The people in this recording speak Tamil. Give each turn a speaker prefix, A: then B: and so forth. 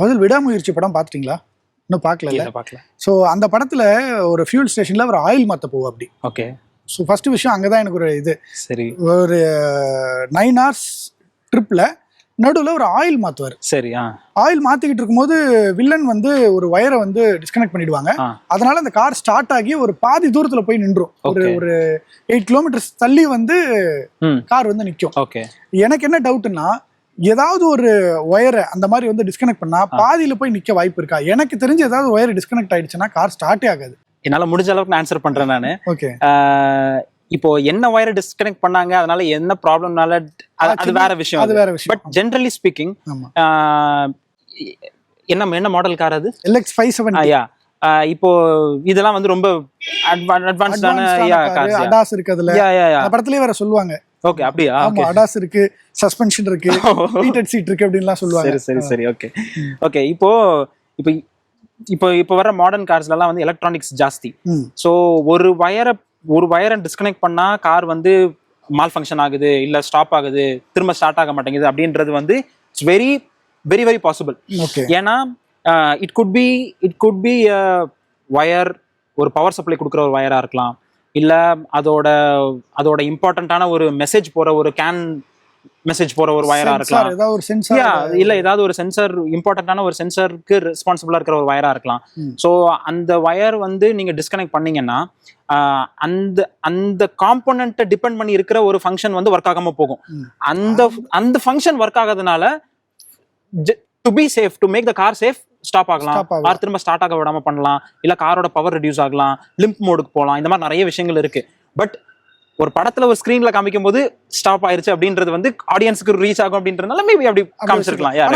A: முதல் விடாமுயற்சி படம் பார்த்துட்டீங்களா? இன்னும் பார்க்கல
B: பார்க்கல.
A: ஸோ அந்த படத்துல ஒரு ஃபியூல் ஸ்டேஷன்ல ஒரு ஆயில் மாத்த போவோம் அப்படி.
B: ஓகே.
A: ஸோ ஃபர்ஸ்ட் விஷயம் அங்கதான் எனக்கு ஒரு இது.
B: சரி.
A: ஒரு நைன் ஹவர்ஸ் ட்ரிப்ல நடுவில் ஒரு ஆயில் மாத்துவார்.
B: சரி
A: ஆயில் மாத்திக்கிட்டு இருக்கும்போது வில்லன் வந்து ஒரு வயரை வந்து டிஸ்கனெக்ட் பண்ணிடுவாங்க. அதனால அந்த கார் ஸ்டார்ட் ஆகி ஒரு பாதி தூரத்துல போய் நின்றும் ஒரு. ஒரு எயிட் கிலோமீட்டர்ஸ் தள்ளி வந்து கார் வந்து நிற்கும்
B: ஓகே.
A: எனக்கு என்ன டவுட்னா ஏதாவது ஒரு ஒயரை அந்த மாதிரி வந்து டிஸ்கனெக்ட் பண்ணா பாதியில போய் நிக்க வாய்ப்பு இருக்கா? எனக்கு தெரிஞ்சு ஏதாவது ஒயர் டிஸ்கனெக்ட் ஆயிடுச்சுன்னா கார் ஸ்டார்ட்டே ஆகாது.
B: என்னால முடிஞ்ச அளவுக்கு நான் ஆன்சர் பண்றேன் நானு.
A: ஓகே
B: இப்போ என்ன ஒயரை டிஸ்கனெக்ட் பண்ணாங்க? அதனால என்ன ப்ராப்ளம்னால அது வேற விஷயம்
A: அது வேற விஷயம்.
B: பட் ஜென்ரலி ஸ்பீக்கிங் என்ன என்ன மாடல் கார் அது?
A: LX five seven
B: yeah. இப்போ இதெல்லாம் வந்து ரொம்ப அட்வான்ஸ்டான யா கார்ஸ்
A: அடாஸ் இருக்கு அதுல படத்துலயே வேற சொல்லுவாங்க.
B: ஓகே அப்படியா?
A: ஆமா அடாஸ் இருக்கு சஸ்பென்ஷன் இருக்கு ஹீட்டட் சீட் இருக்கு அப்படின்லாம் சொல்லுவாங்க.
B: சரி சரி சரி ஓகே ஓகே இப்போ இப்போ இப்போ இப்போ வர மாடர்ன் கார்ஸ்லாம் வந்து எலக்ட்ரானிக்ஸ் ஜாஸ்தி. ஸோ ஒரு வயரை ஒரு வயரை டிஸ்கனெக்ட் பண்ணா கார் வந்து மால் ஃபங்க்ஷன் ஆகுது இல்ல ஸ்டாப் ஆகுது திரும்ப ஸ்டார்ட் ஆக மாட்டேங்குது அப்படின்றது வந்து it's very very very possible ஏன்னா it could be it could be wire ஒரு பவர் சப்ளை கொடுக்குற ஒரு வயரா இருக்கலாம். இல்ல அதோட அதோட இம்பார்ட்டண்ட்டான ஒரு மெசேஜ் போற ஒரு கேன் மெசேஜ் போற ஒரு வயரா இருக்கலாம்
A: ஏதாவது ஒரு சென்சார்
B: இல்ல ஏதாவது ஒரு சென்சர் இம்பார்ட்டன்டான ஒரு சென்சருக்கு ரெஸ்பான்சிபிளா இருக்கிற ஒரு வயரா இருக்கலாம். ஸோ அந்த வயர் வந்து நீங்க டிஸ்கனெக்ட் பண்ணீங்கன்னா அந்த அந்த காம்போனண்ட்டை டிபெண்ட் பண்ணி இருக்கிற ஒரு ஃபங்க்ஷன் வந்து ஒர்க் ஆகாம போகும். அந்த அந்த function work ஆகாதனால to be safe to make the car safe stop ஆகலாம். கார் திரும்ப ஸ்டார்ட் ஆக விடாம பண்ணலாம். இல்ல காரோட பவர் ரெடியூஸ் ஆகலாம். லிம்ப் மோடுக்கு போகலாம். இந்த மாதிரி நிறைய விஷயங்கள் இருக்கு. பட் ஒரு படத்துல ஒரு ஸ்கிரீன்ல காமிக்கும் போது ஸ்டாப் ஆயிருச்சு அப்படின்றது வந்து ஆடியன்ஸ்க்கு ரீச் ஆகும் அப்படின்றதுனால மேபி அப்படி காமிச்சிருக்கலாம்.